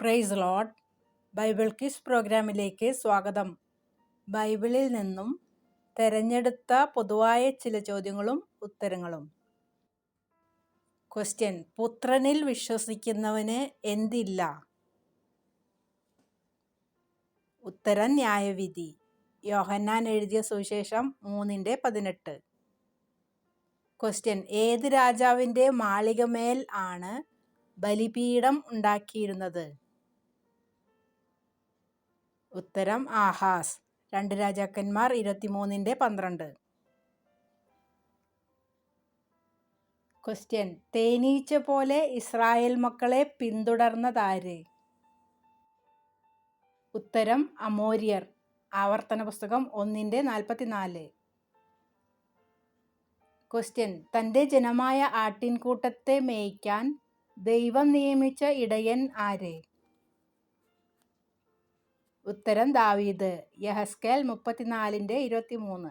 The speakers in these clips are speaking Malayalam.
പ്രൈസ് ലോഡ് ബൈബിൾ കിസ് പ്രോഗ്രാമിലേക്ക് സ്വാഗതം. ബൈബിളിൽ നിന്നും തെരഞ്ഞെടുത്ത പൊതുവായ ചില ചോദ്യങ്ങളും ഉത്തരങ്ങളും. ക്വസ്റ്റ്യൻ പുത്രനിൽ വിശ്വസിക്കുന്നവന് എന്തില്ല? ഉത്തരം. ന്യായവിധി. യോഹന്നാൻ എഴുതിയ സുവിശേഷം മൂന്നിന്റെ പതിനെട്ട്. ക്വസ്റ്റ്യൻ ഏത് രാജാവിന്റെ മാളികമേൽ ആണ് ബലിപീഠം ഉണ്ടാക്കിയിരുന്നത്? ഉത്തരം ആഹാസ്. രണ്ട് രാജാക്കന്മാർ ഇരുപത്തിമൂന്നിന്റെ പന്ത്രണ്ട്. ക്വസ്റ്റ്യൻ തേനീച്ച പോലെ ഇസ്രായേൽ മക്കളെ പിന്തുടർന്നതാര്? ഉത്തരം അമോര്യർ. ആവർത്തന പുസ്തകം ഒന്നിന്റെ നാൽപ്പത്തിനാല്. ക്വസ്റ്റ്യൻ തന്റെ ജനമായ ആട്ടിൻകൂട്ടത്തെ മേയ്ക്കാൻ ദൈവം നിയമിച്ച ഇടയൻ ആര്? ഉത്തരം ദാവീദ്. യഹസ്കേൽ മുപ്പത്തിനാലിന്റെ ഇരുപത്തി മൂന്ന്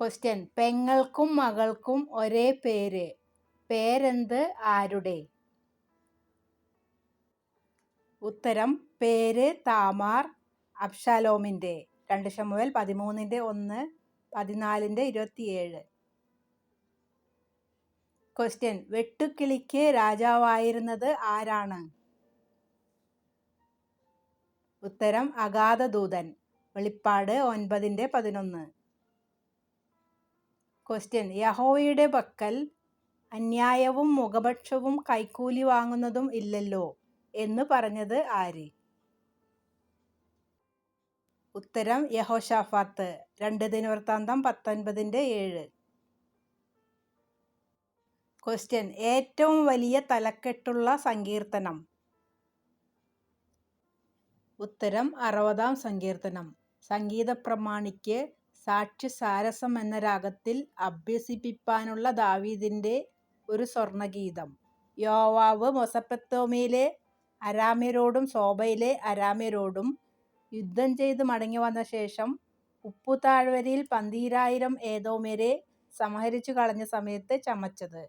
ക്വസ്റ്റ്യൻ പെങ്ങൾക്കും മകൾക്കും ഒരേ പേര്. പേരെന്ത്? ആരുടെ? ഉത്തരം. പേര് താമാർ അബ്ഷാലോമിന്റെ. രണ്ട് ശമുവൽ പതിമൂന്നിന്റെ ഒന്ന് പതിനാലിന്റെ ഇരുപത്തിയേഴ്. ക്വസ്റ്റ്യൻ വെട്ടുക്കിളിക്ക് രാജാവായിരുന്നത് ആരാണ്? ഉത്തരം അഗാധദൂതൻ. വെളിപ്പാട് ഒൻപതിന്റെ പതിനൊന്ന്. ക്വസ്റ്റ്യൻ യഹോവയുടെ പക്കൽ അന്യായവും മുഖപക്ഷവും കൈക്കൂലി വാങ്ങുന്നതും ഇല്ലല്ലോ എന്ന് പറഞ്ഞത് ആര്? ഉത്തരം യഹോഷാഫാത്ത് രണ്ട് ദിനവൃത്താന്തം പത്തൊൻപതിന്റെ ഏഴ്. ക്വസ്റ്റ്യൻ ഏറ്റവും വലിയ തലക്കെട്ടുള്ള സങ്കീർത്തനം. ഉത്തരം അറുപതാം സങ്കീർത്തനം. സംഗീത പ്രമാണിക്ക് സാക്ഷി സാരസം എന്ന രാഗത്തിൽ അഭ്യസിപ്പിപ്പാനുള്ള ദാവീദിന്റെ ഒരു സ്വർണഗീതം. യോവാവ് മൊസപ്പത്തോമയിലെ അരാമ്യരോടും സോബയിലെ അരാമ്യരോടും യുദ്ധം ചെയ്ത് മടങ്ങി വന്ന ശേഷം ഉപ്പുതാഴ്വരയിൽ പന്തീരായിരം ഏതോമേരെ സംഹരിച്ചു കളഞ്ഞ സമയത്ത് ചമച്ചത്.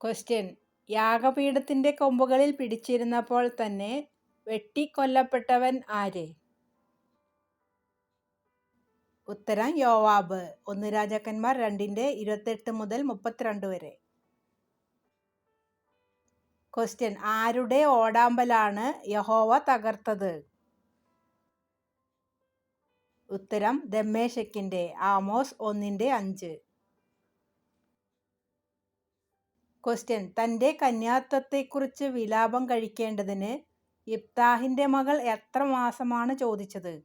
ക്വസ്റ്റ്യൻ യാഗപീഠത്തിന്റെ കൊമ്പുകളിൽ പിടിച്ചിരുന്നപ്പോൾ തന്നെ വെട്ടിക്കൊല്ലപ്പെട്ടവൻ ആര്? ഉത്തരം യോവാബ്. ഒന്ന് രാജാക്കന്മാർ രണ്ടിന്റെ ഇരുപത്തെട്ട് മുതൽ മുപ്പത്തിരണ്ട് വരെ. ക്വസ്റ്റ്യൻ ആരുടെ ഓടാമ്പലാണ് യഹോവ തകർത്തത്? ഉത്തരം ദമ്മേശക്കിന്റെ ആമോസ് ഒന്നിന്റെ അഞ്ച്. ക്വസ്റ്റ്യൻ തന്റെ കന്യാത്വത്തെക്കുറിച്ച് വിലാപം കഴിക്കേണ്ടതിന് ഇബ്താഹിന്റെ മകൾ എത്ര മാസമാണ് ചോദിച്ചത്?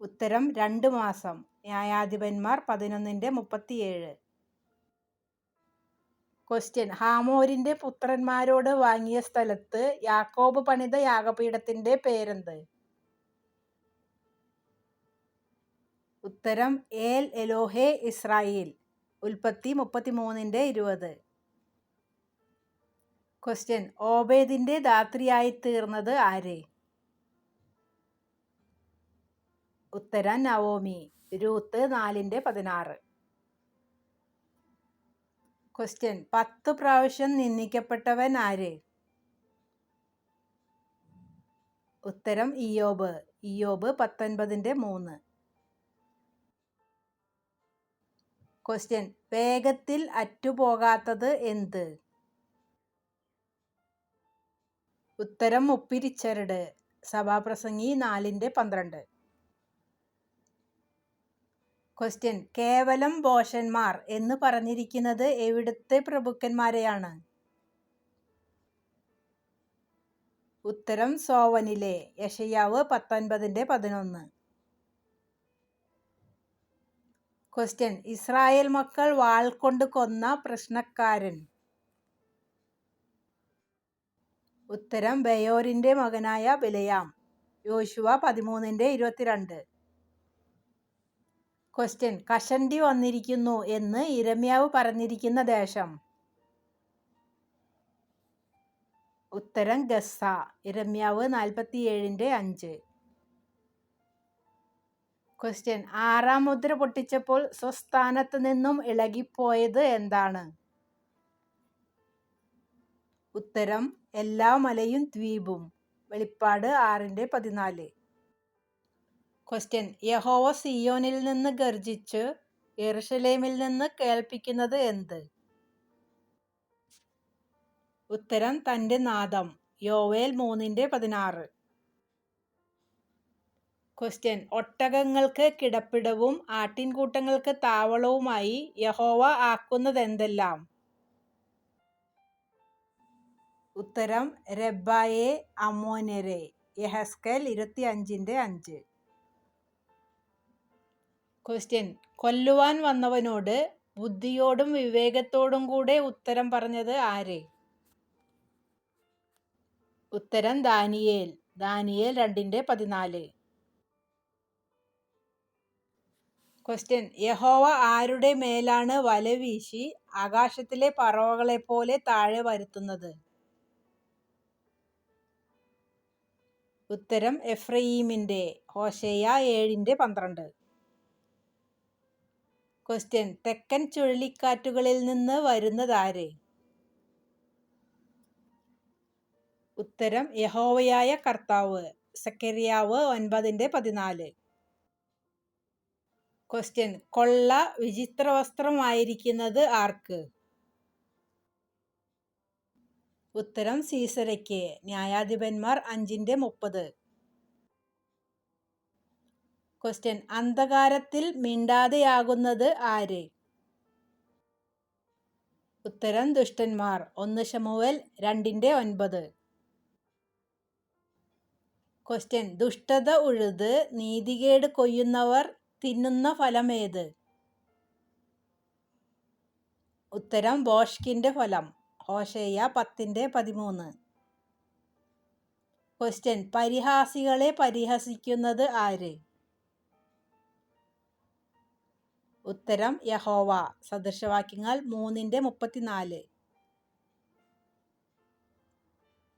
ഉത്തരം രണ്ട് മാസം. ന്യായാധിപന്മാർ പതിനൊന്നിന്റെ മുപ്പത്തിയേഴ്. ക്വസ്റ്റ്യൻ ഹാമോരിന്റെ പുത്രന്മാരോട് വാങ്ങിയ സ്ഥലത്ത് യാക്കോബ് പണിത യാഗപീഠത്തിന്റെ പേരെന്ത്? ഉത്തരം ഏൽ എലോഹെ ഇസ്രായേൽ. ഉൽപ്പത്തി മുപ്പത്തിമൂന്നിന്റെ ഇരുപത്. ക്വസ്റ്റ്യൻ ഓബേദിന്റെ ധാത്രിയായി തീർന്നത് ആര്? ഉത്തരം നവോമി. രൂത്ത് നാലിന്റെ പതിനാറ്. ക്വസ്റ്റ്യൻ പത്ത് പ്രാവശ്യം നിന്ദിക്കപ്പെട്ടവൻ ആര്? ഉത്തരം ഇയോബ് ഇയോബ് പത്തൊൻപതിന്റെ മൂന്ന്. ക്വസ്റ്റ്യൻ വേഗത്തിൽ അറ്റുപോകാത്തത് എന്ത്? ഉത്തരം ഒപ്പിരിച്ചരട് സഭാപ്രസംഗി നാലിന്റെ പന്ത്രണ്ട്. ക്വസ്റ്റ്യൻ കേവലം ബോഷന്മാർ എന്ന് പറഞ്ഞിരിക്കുന്നത് എവിടുത്തെ പ്രഭുക്കന്മാരെയാണ്? ഉത്തരം സോവനിലെ. യഷയാവ് പത്തൊൻപതിന്റെ പതിനൊന്ന്. ക്വസ്റ്റ്യൻ ഇസ്രായേൽ മക്കൾ വാൾ കൊണ്ട് കൊന്ന പ്രശ്നക്കാരൻ. ഉത്തരം. ബയോറിന്റെ മകനായ ബിലയാം. യോശുവ പതിമൂന്നിന്റെ ഇരുപത്തിരണ്ട്. ക്വസ്റ്റ്യൻ കഷണ്ടി വന്നിരിക്കുന്നു എന്ന് ഇരമ്യാവ് പറഞ്ഞിരിക്കുന്ന ദേശം. ഉത്തരം ഗസ്സ. ഇരമ്യാവ് നാൽപ്പത്തിയേഴിന്റെ അഞ്ച്. ക്വസ്റ്റ്യൻ ആറാം മുദ്ര പൊട്ടിച്ചപ്പോൾ സ്വസ്ഥാനത്ത് നിന്നും ഇളകിപ്പോയത് എന്താണ്? ഉത്തരം എല്ലാ മലയും ദ്വീപും. വെളിപ്പാട് ആറിന്റെ പതിനാല്. ക്വസ്റ്റ്യൻ യഹോവ സിയോനിൽ നിന്ന് ഗർജിച്ച് എറുഷലേമിൽ നിന്ന് കേൾപ്പിക്കുന്നത് എന്ത്? ഉത്തരം തന്റെ നാദം. യോവേൽ മൂന്നിന്റെ പതിനാറ്. ക്വസ്റ്റ്യൻ ഒട്ടകങ്ങൾക്ക് കിടപ്പിടവും ആട്ടിൻകൂട്ടങ്ങൾക്ക് താവളവുമായി യഹോവ ആക്കുന്നതെന്തെല്ലാം? ഉത്തരം. രബ്ബായെ അമോനരെ യഹസ്കൽ ഇരുപത്തി അഞ്ചിന്റെ അഞ്ച്. ക്വസ്റ്റ്യൻ കൊല്ലുവാൻ വന്നവനോട് ബുദ്ധിയോടും വിവേകത്തോടും കൂടെ ഉത്തരം പറഞ്ഞത് ആര്? ഉത്തരം ദാനിയേൽ. ദാനിയേൽ രണ്ടിന്റെ പതിനാല്. ക്വസ്റ്റ്യൻ യഹോവ ആരുടെ മേലാണ് വലവീശി ആകാശത്തിലെ പറവകളെ പോലെ താഴെ വരുത്തുന്നത്? ഉത്തരം എഫ്രയീമിന്റെ ഹോഷേയ ഏഴിന്റെ പന്ത്രണ്ട്. ക്വസ്റ്റ്യൻ തെക്കൻ ചുഴലിക്കാറ്റുകളിൽ നിന്ന് വരുന്നതാര് ഉത്തരം യഹോവയായ കർത്താവ്. സക്കരിയാവ് ഒൻപതിന്റെ പതിനാല്. ക്വസ്റ്റ്യൻ കൊള്ള വിചിത്ര വസ്ത്രമായിരിക്കുന്നത് ആർക്ക്? ഉത്തരം സീസരയ്ക്ക്. ന്യായാധിപന്മാർ അഞ്ചിന്റെ മുപ്പത്. ക്വസ്റ്റ്യൻ അന്ധകാരത്തിൽ മിണ്ടാതെയാകുന്നത് ആര്? ഉത്തരം ദുഷ്ടന്മാർ. ഒന്ന് ശമുവൽ രണ്ടിന്റെ ഒൻപത്. ക്വസ്റ്റ്യൻ ദുഷ്ടത ഉഴുത് നീതികേട് കൊയ്യുന്നവർ തിന്നുന്ന ഫലമേത് ഉത്തരം ബോഷ്കിന്റെ ഫലം. ഹോഷേയ പത്തിന്റെ പതിമൂന്ന്. ക്വസ്റ്റ്യൻ പരിഹാസികളെ പരിഹസിക്കുന്നത് ആര്? ഉത്തരം യഹോവ. സദൃശവാക്യങ്ങൾ മൂന്നിന്റെ മുപ്പത്തിനാല്.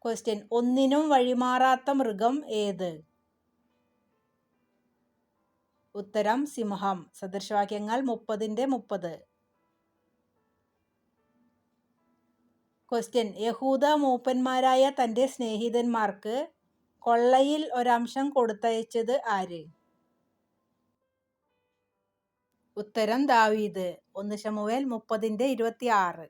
ക്വസ്റ്റ്യൻ ഒന്നിനും വഴിമാറാത്ത മൃഗം ഏത്? ഉത്തരം സിംഹം. സദൃശവാക്യങ്ങൾ മുപ്പതിന്റെ മുപ്പത്. ക്വസ്റ്റ്യൻ യഹൂദ മൂപ്പന്മാരായ തന്റെ സ്നേഹിതന്മാർക്ക് കൊള്ളയിൽ ഒരംശം കൊടുത്തയച്ചത് ആര്? ഉത്തരം ദാവീദ്. ഒന്ന് ശമുവേൽ മുപ്പതിന്റെ ഇരുപത്തി ആറ്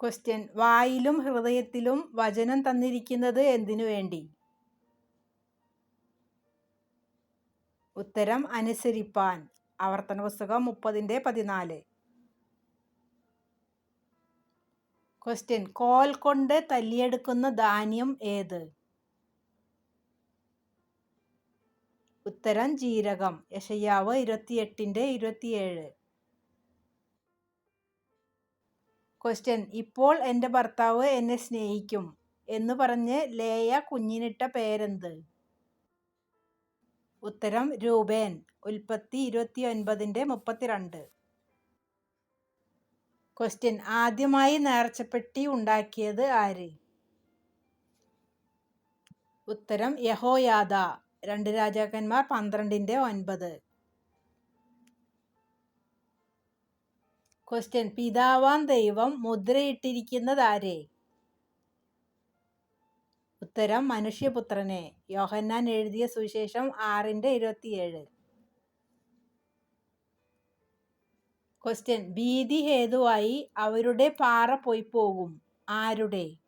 ക്വസ്റ്റ്യൻ വായിലും ഹൃദയത്തിലും വചനം തന്നിരിക്കുന്നത് എന്തിനു വേണ്ടി? ഉത്തരം അനുസരിപ്പാൻ. ആവർത്തന പുസ്തകം മുപ്പതിന്റെ പതിനാല്. ക്വസ്റ്റ്യൻ കോൽ കൊണ്ട് തല്ലിയെടുക്കുന്ന ധാന്യം ഏത്? ഉത്തരം ജീരകം. യശയ്യാവ് ഇരുപത്തിയെട്ടിന്റെ ഇരുപത്തിയേഴ്. ക്വസ്റ്റ്യൻ ഇപ്പോൾ എന്റെ ഭർത്താവ് എന്നെ സ്നേഹിക്കും എന്ന് പറഞ്ഞ് ലേയ കുഞ്ഞിനിട്ട പേരെന്ത്? ഉത്തരം രൂപേൻ. ഉൽപ്പത്തി ഇരുപത്തി ഒൻപതിന്റെ മുപ്പത്തിരണ്ട്. ക്വസ്റ്റ്യൻ ആദ്യമായി നേർച്ചപ്പെട്ടി ഉണ്ടാക്കിയത് ആര്? ഉത്തരം യഹോയാദ. രണ്ട് രാജാക്കന്മാർ പന്ത്രണ്ടിന്റെ ഒൻപത്. ക്വസ്റ്റ്യൻ പിതാവാൻ ദൈവം മുദ്രയിട്ടിരിക്കുന്നത് ആരെ? ഉത്തരം മനുഷ്യപുത്രനെ. യോഹന്നാൻ എഴുതിയ സുവിശേഷം ആറിന്റെ ഇരുപത്തിയേഴ്. ക്വസ്റ്റ്യൻ ഭീതി ഹേതുവായി അവരുടെ പാറ പോയി പോകും ആരുടെ?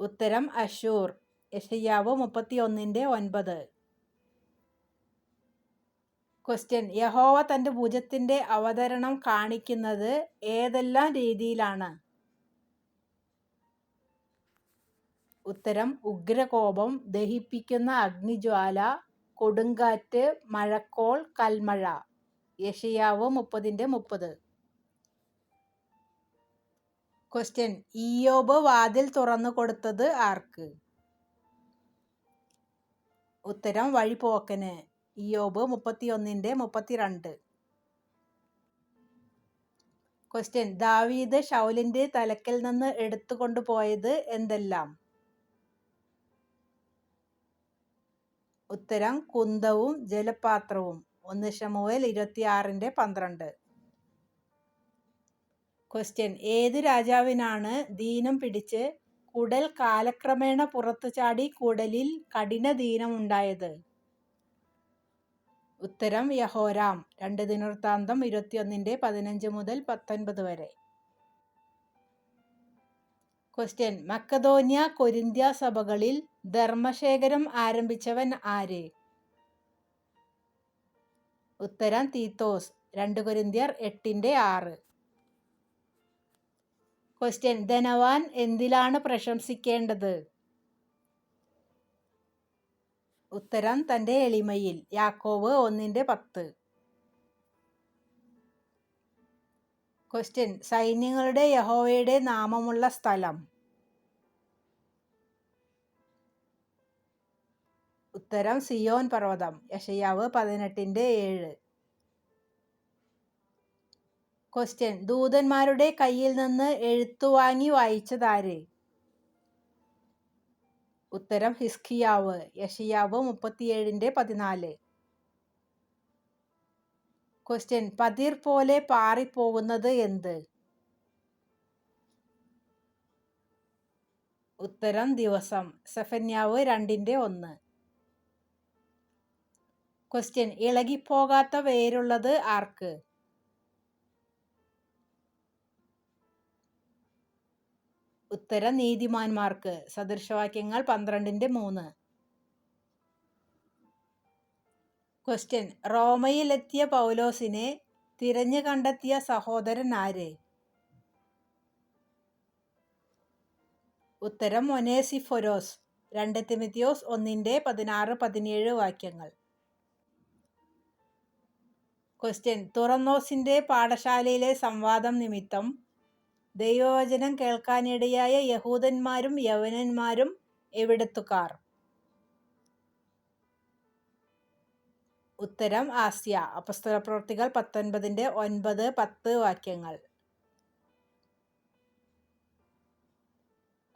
ഉത്തരം അശൂർ യഷയ്യാവ് മുപ്പത്തി ഒന്നിന്റെ ഒൻപത്. ക്വസ്റ്റ്യൻ യഹോവ തന്റെ ഭുജത്തിന്റെ അവതരണം കാണിക്കുന്നത് ഏതെല്ലാം രീതിയിലാണ്? ഉത്തരം ഉഗ്രകോപം ദഹിപ്പിക്കുന്ന അഗ്നിജ്വാല കൊടുങ്കാറ്റ് മഴക്കോൾ കൽമഴ. യഷയാവ് മുപ്പതിന്റെ മുപ്പത്. ക്വസ്റ്റ്യൻ ഇയോബ് വാതിൽ തുറന്നു കൊടുത്തത് ആർക്ക്? ഉത്തരം വഴിപോക്കന്. ഇയോബ് മുപ്പത്തിയൊന്നിന്റെ മുപ്പത്തിരണ്ട്. ക്വസ്റ്റ്യൻ ദാവീദ് ഷൗലിന്റെ തലക്കൽ നിന്ന് എടുത്തുകൊണ്ടുപോയത് പോയത് എന്തെല്ലാം? ഉത്തരം കുന്തവും ജലപാത്രവും. ഒന്ന് ശമുവേൽ ഇരുപത്തിയാറിന്റെ പന്ത്രണ്ട്. ക്വസ്റ്റ്യൻ ഏത് രാജാവിനാണ് ദീനം പിടിച്ച് കുടൽ കാലക്രമേണ പുറത്തു ചാടി കുടലിൽ കഠിന ദീനമുണ്ടായത്? ഉത്തരം യഹോരാം. രണ്ട് ദിനവൃത്താന്തം ഇരുപത്തിയൊന്നിന്റെ പതിനഞ്ച് മുതൽ പത്തൊൻപത് വരെ. ക്വസ്റ്റ്യൻ മക്കതോന്യ കൊരിന്ത്യ സഭകളിൽ ധർമ്മശേഖരം ആരംഭിച്ചവൻ ആര്? ഉത്തരം തീത്തോസ്. രണ്ട് കൊരിന്ത്യർ എട്ടിന്റെ ആറ്. ക്വസ്റ്റ്യൻ ധനവാൻ എന്തിലാണ് പ്രശംസിക്കേണ്ടത്? ഉത്തരം തന്റെ എളിമയിൽ. യാക്കോവ് ഒന്നിന്റെ പത്ത്. ക്വസ്റ്റ്യൻ സൈന്യങ്ങളുടെ യഹോവയുടെ നാമമുള്ള സ്ഥലം. ഉത്തരം സിയോൻ പർവതം. യഷയാവ് പതിനെട്ടിന്റെ ഏഴ്. ക്വസ്റ്റ്യൻ ദൂതന്മാരുടെ കയ്യിൽ നിന്ന് എഴുത്തു വാങ്ങി വായിച്ചതാര് ഉത്തരം ഹിസ്കിയാവ്. യഷിയാവ് മുപ്പത്തിയേഴിന്റെ പതിനാല്. ക്വസ്റ്റ്യൻ പതിർ പോലെ പാറിപ്പോകുന്നത് എന്ത്? ഉത്തരം ദിവസം. സെഫന്യാവ് രണ്ടിന്റെ ഒന്ന്. ക്വസ്റ്റ്യൻ ഇളകിപ്പോകാത്ത വേരുള്ളത് ആർക്ക്? ഉത്തരം നീതിമാന്മാർക്ക്. സദൃശവാക്യങ്ങൾ പന്ത്രണ്ടിന്റെ മൂന്ന്. ക്വസ്റ്റ്യൻ റോമയിലെത്തിയ പൗലോസിനെ തിരഞ്ഞു കണ്ടെത്തിയ സഹോദരൻ ആര്? ഉത്തരം ഒനേസിഫൊരോസ് രണ്ട് തിമിത്തിയോസ് ഒന്നിന്റെ പതിനാറ് പതിനേഴ് വാക്യങ്ങൾ. ക്വസ്റ്റ്യൻ തുറന്നോസിന്റെ പാഠശാലയിലെ സംവാദം നിമിത്തം ദൈവവചനം കേൾക്കാനിടയായ യഹൂദന്മാരും യവനന്മാരും എവിടത്തുകാർ? ഉത്തരം ആസ്യ. അപസ്തല പ്രവർത്തികൾ പത്തൊൻപതിന്റെ ഒൻപത് പത്ത് വാക്യങ്ങൾ.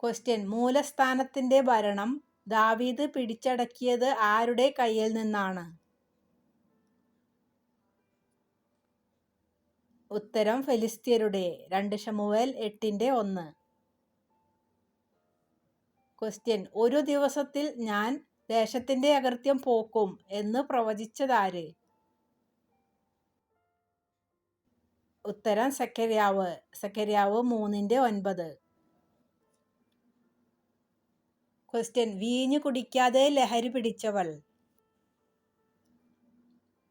ക്വസ്റ്റ്യൻ മൂലസ്ഥാനത്തിന്റെ ഭരണം. ദാവീദ് പിടിച്ചടക്കിയത് ആരുടെ കയ്യിൽ നിന്നാണ്? ഉത്തരം ഫെലിസ്തീയരുടെ. രണ്ട് ഷമുവേൽ എട്ടിന്റെ ഒന്ന്. ക്വസ്റ്റ്യൻ ഒരു ദിവസത്തിൽ ഞാൻ ദേശത്തിന്റെ അകൃത്യം പോക്കും എന്ന് പ്രവചിച്ചതാര്? ഉത്തരം സക്കരിയാവ് സക്കരിയാവ് മൂന്നിന്റെ ഒൻപത്. ക്വസ്റ്റ്യൻ വീഞ്ഞു കുടിക്കാതെ ലഹരി പിടിച്ചവൾ.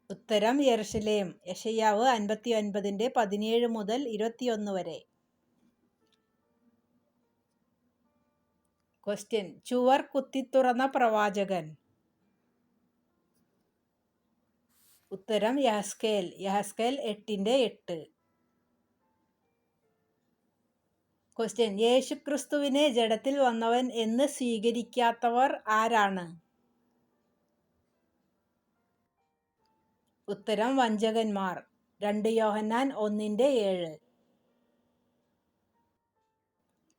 ഉത്തരം യർഷലേം യശയ്യാവ് അൻപത്തി ഒൻപതിന്റെ പതിനേഴ് മുതൽ ഇരുപത്തിയൊന്ന് വരെ. ക്വസ്റ്റ്യൻ ചുവർ കുത്തിത്തുറന്ന പ്രവാചകൻ. ഉത്തരം യാസ്കേൽ. യാസ്കേൽ എട്ടിന്റെ എട്ട്. ക്വസ്റ്റ്യൻ യേശുക്രിസ്തുവിനെ ജഡത്തിൽ വന്നവൻ എന്ന് സ്വീകരിക്കാത്തവർ ആരാണ്? ഉത്തരം വഞ്ചകന്മാർ. രണ്ട് യോഹന്നാൻ ഒന്നിന്റെ ഏഴ്.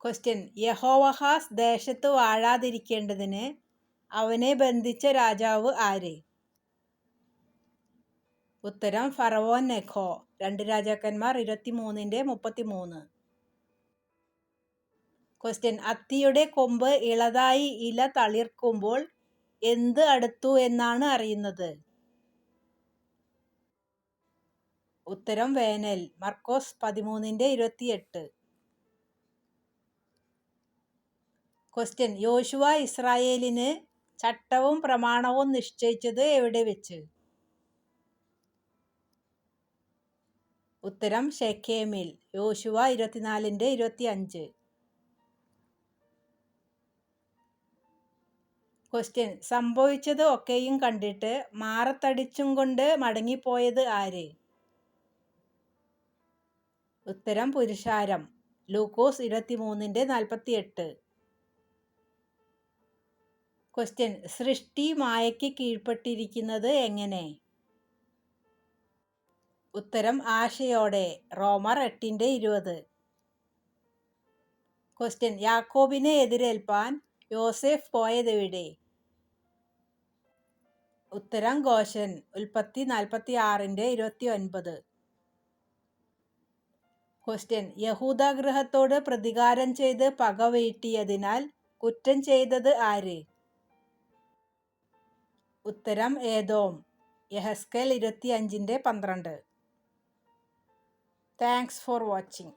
ക്വസ്റ്റ്യൻ യഹോവഹാസ് ദേശത്ത് വാഴാതിരിക്കേണ്ടതിന് അവനെ ബന്ധിച്ച രാജാവ് ആര്? ഉത്തരം ഫറവോൻ നെഖോ. രണ്ട് രാജാക്കന്മാർ ഇരുപത്തിമൂന്നിന്റെ മുപ്പത്തിമൂന്ന്. ക്വസ്റ്റ്യൻ അത്തിയുടെ കൊമ്പ് ഇളതായി ഇല തളിർക്കുമ്പോൾ എന്ത് അടുത്തു എന്നാണ് അറിയുന്നത്? ഉത്തരം വേനൽ. മർക്കോസ് പതിമൂന്നിന്റെ ഇരുപത്തിയെട്ട്. ക്വസ്റ്റ്യൻ യോശുവ ഇസ്രായേലിന് ചട്ടവും പ്രമാണവും നിശ്ചയിച്ചത് എവിടെ വെച്ച്? ഉത്തരം ഷെക്കേമിൽ യോശുവ ഇരുപത്തിനാലിന്റെ ഇരുപത്തി അഞ്ച് ക്വസ്റ്റ്യൻ സംഭവിച്ചത് ഒക്കെയും കണ്ടിട്ട് മാറത്തടിച്ചും കൊണ്ട് മടങ്ങിപ്പോയത് ആര്? ഉത്തരം പുരുഷാരം. ലൂക്കോസ് ഇരുപത്തിമൂന്നിന്റെ നാൽപ്പത്തി എട്ട് ക്വസ്റ്റ്യൻ സൃഷ്ടി മായയ്ക്ക് കീഴ്പ്പെട്ടിരിക്കുന്നത് എങ്ങനെ? ഉത്തരം ആശയോടെ. റോമർ എട്ടിന്റെ ഇരുപത്. ക്വസ്റ്റ്യൻ യാക്കോബിനെ എതിരേൽപ്പാൻ യോസെഫ് പോയതെവിടെ ഉത്തരം ഗോഷൻ ഉൽപ്പത്തി നാൽപ്പത്തി ആറിന്റെ ഇരുപത്തി ഒൻപത് ക്വസ്റ്റ്യൻ യഹൂദാഗ്രഹത്തോട് പ്രതികാരം ചെയ്ത് പക വീട്ടിയതിനാൽ കുറ്റം ചെയ്തത് ആര്? ഉത്തരം ഏതോം യഹസ്കേൽ ഇരുപത്തിയഞ്ചിന്റെ പന്ത്രണ്ട്. Thanks for watching